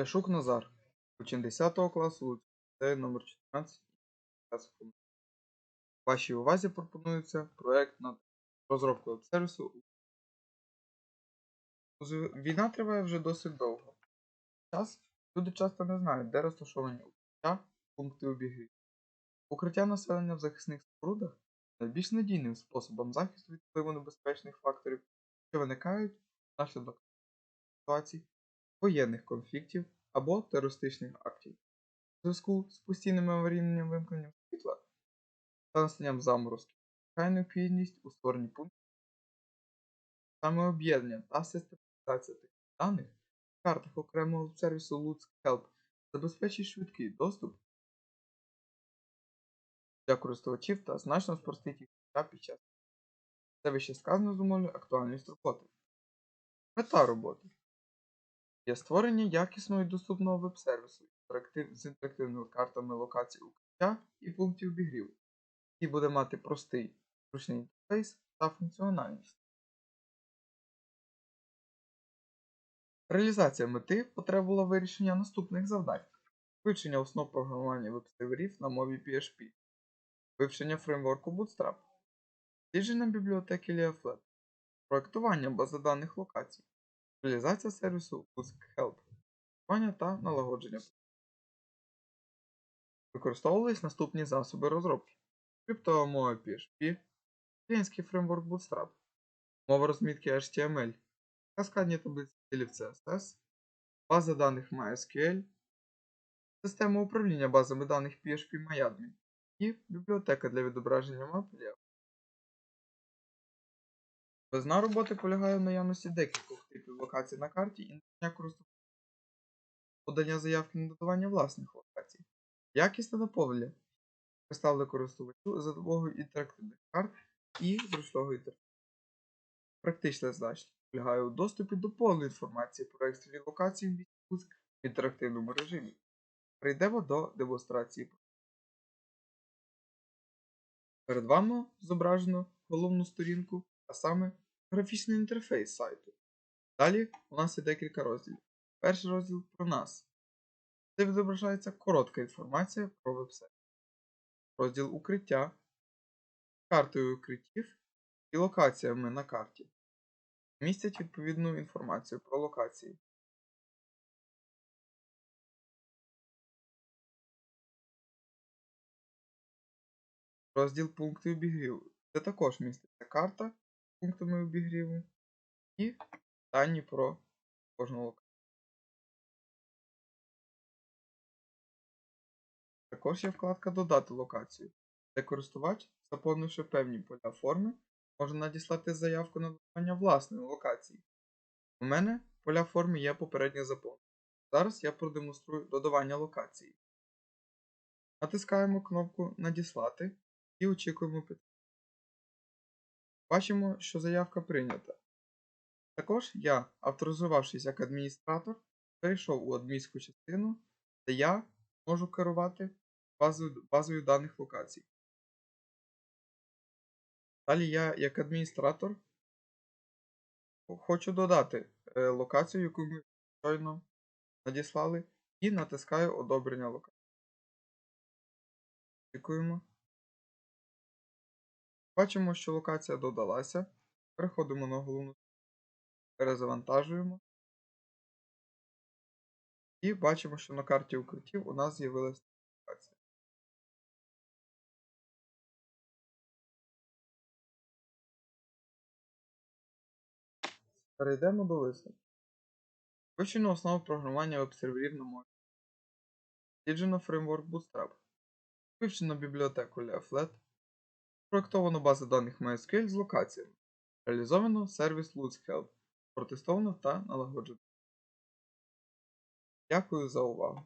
Ляшук Назар, учень 10 класу, ліцею номер 14 Час Вашій увазі пропонується проект над розробкою веб-сервісу. Війна триває вже досить довго. Час люди часто не знають, де розташовані укриття, пункти обігрів. Укриття населення в захисних спорудах найбільш надійним способом захисту від впливу небезпечних факторів, що виникають внаслідок ситуацій, воєнних конфліктів або терористичних актів. У зв'язку з постійним аварійним вимкненням світла та настанням заморозків виникає необхідність у створенні пунктів саме об'єднання та систематизація таких даних в картах окремого сервісу Lutsk Help забезпечить швидкий доступ для користувачів та значно спростить їх життя під час. Це вище сказано зумовлює актуальність роботи. Мета роботи є створення якісного і доступного веб-сервісу з інтерактивними картами локацій укриття і пунктів обігріву, який буде мати простий, зручний інтерфейс та функціональність. Реалізація мети потребувала вирішення наступних завдань: вивчення основ програмування веб-серверів на мові PHP, вивчення фреймворку Bootstrap, дослідження бібліотеки Leaflet, проектування бази даних локацій, реалізація сервісу Help, тестування та налагодження. Використовувались наступні засоби розробки: криптова мова PHP, клієнтський фреймворк Bootstrap, мова розмітки HTML, каскадні таблиці стилів CSS, база даних MySQL, система управління базами даних PHP MyAdmin і бібліотека для відображення мап для Безна роботи полягає в наявності декількох типів локацій на карті і надання користувача подання заявки на додавання власних локацій. Якісне наповнення представили користувачу за допомогою інтерактивних карт і зручного інтерфейсу. Практичне значення полягає у доступі до повної інформації про екстрені локації в місті в інтерактивному режимі. Перейдемо до демонстрації. Перед вами зображено головну сторінку, а саме графічний інтерфейс сайту. Далі у нас є декілька розділів. Перший розділ про нас. Де відображається коротка інформація про веб-сайт. Розділ укриття, картою укриттів і локаціями на карті. Містять відповідну інформацію про локації. Розділ пункти обігріву. Це також міститься карта пунктами обігріву і дані про кожну локацію. Також є вкладка Додати локацію, де користувач, заповнивши певні поля форми, може надіслати заявку на додавання власної локації. У мене поля форми є попередньо заповнені. Зараз я продемонструю додавання локації. Натискаємо кнопку Надіслати і очікуємо підтримки. Бачимо, що заявка прийнята. Також я, авторизувавшись як адміністратор, перейшов у адмінську частину, де я можу керувати базою, базою даних локацій. Далі я, як адміністратор, хочу додати е, локацію, яку ми щойно надіслали, і натискаю одобрення локації. Очікуємо. Бачимо, що локація додалася. Переходимо на головну, перезавантажуємо. І бачимо, що на карті укриттів у нас з'явилася локація. Перейдемо до висновку. Вивчено основу програмування веб-серверів на мові. Досліджено фреймворк Bootstrap. Вивчено бібліотеку Leaflet. Проектовано базу даних MySQL з локаціями. Реалізовано сервіс Lutsk Протестовано та налагоджено. Дякую за увагу.